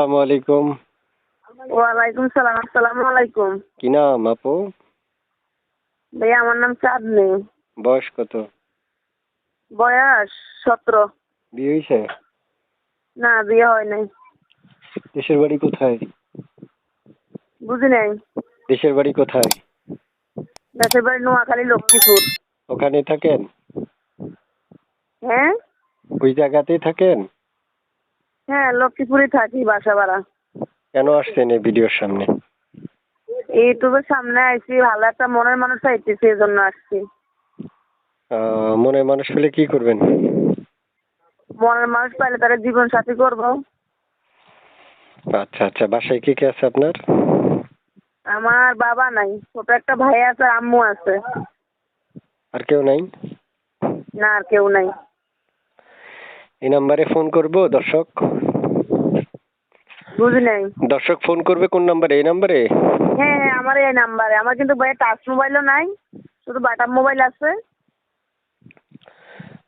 আসসালামু আলাইকুম। ওয়ালাইকুম সালাম আসসালামু আলাইকুম। কি নাম আপু? ভাইয়া আমার নাম চাঁদনি। বয়স কত? বয়স সতেরো। বিয়ে হয়েছে? না বিয়ে হয় নাই। দেশের বাড়ি কোথায়? বুঝি নাই। দেশের বাড়ি কোথায়? দেশের বাড়ি নোয়াখালী লক্ষ্মীপুর। ওখানে থাকেন? হ্যাঁ? ওই জায়গাতেই থাকেন? হ্যাঁ লক্ষ্মীপুরে থাকি বাসা ভাড়া। কেন আসছেন এই ভিডিওর সামনে? ইউটিউবের সামনে আইছি ভালো একটা মনের মানুষ চাইতেছি এই জন্য আসছি। আহ, মনে মানুষ পেলে কি করবেন? মনের মানুষ পাইলে তারা জীবন সাথী করব। আচ্ছা আচ্ছা বাসায় কি কে আছে আপনার? আমার বাবা নাই ছোট একটা ভাই আছে আম্মু আছে। আর কেউ নাই? না আর কেউ নাই। এই নাম্বারে ফোন করব দর্শক। বুঝি নাই। দর্শক ফোন করবে কোন নাম্বারে? এই নাম্বারে? হ্যাঁ হ্যাঁ আমার এই নাম্বারে। আমার কিন্তু ভাইয়া টাচ মোবাইলও নাই শুধু বাটাম মোবাইল আছে।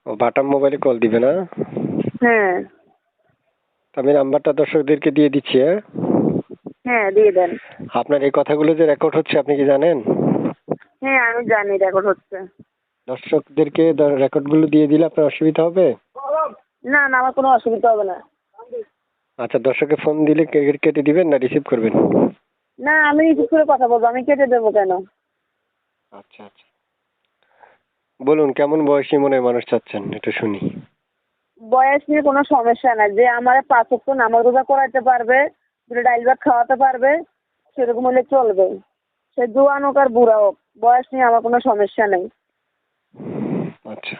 ও বাটাম মোবাইলে কল দিবে না? হ্যাঁ। আমি নাম্বারটা দর্শকদেরকে দিয়ে দিচ্ছি হ্যাঁ? হ্যাঁ দিয়ে দেন। আপনার এই কথাগুলো যে রেকর্ড হচ্ছে আপনি কি জানেন? হ্যাঁ আমি জানি রেকর্ড হচ্ছে। দর্শকদেরকে রেকর্ডগুলো দিয়ে দিলে আপনার অসুবিধা হবে? না না আমার কোনো অসুবিধা হবে না। আচ্ছা দর্শকে ফোন দিলে কেটে দিবেন না রিসিভ করবেন? না আমি রিসিভ করে কথা বলব আমি কেটে দেবো কেন? আচ্ছা আচ্ছা। বলুন কেমন বয়সী মনে মানুষ চাচ্ছেন? একটু শুনি। বয়স নিয়ে কোনো সমস্যা নাই যে আমার পাঁচ অক্ট নামাজ রোজা করাতে পারবে দুটো ডাইল ভাত খাওয়াতে পারবে সেরকম হলে চলবে। সে জোয়ান হোক আর বুড়া হোক বয়স নিয়ে আমার কোনো সমস্যা নেই। আচ্ছা।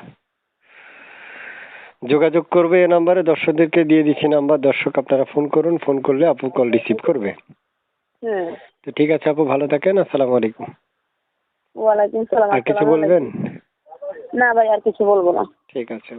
যোগাযোগ করবে এ নাম্বারে দর্শকদেরকে দিয়ে দিচ্ছি নাম্বার। দর্শক আপনারা ফোন করুন ফোন করলে আপু কল রিসিভ করবে। হ্যাঁ। তো ঠিক আছে আপু ভালো থাকেন আসসালামু আলাইকুম। ওয়ালাইকুম সালাম আর কিছু বলবেন? না ভাই আর কিছু বলব না। ঠিক আছে।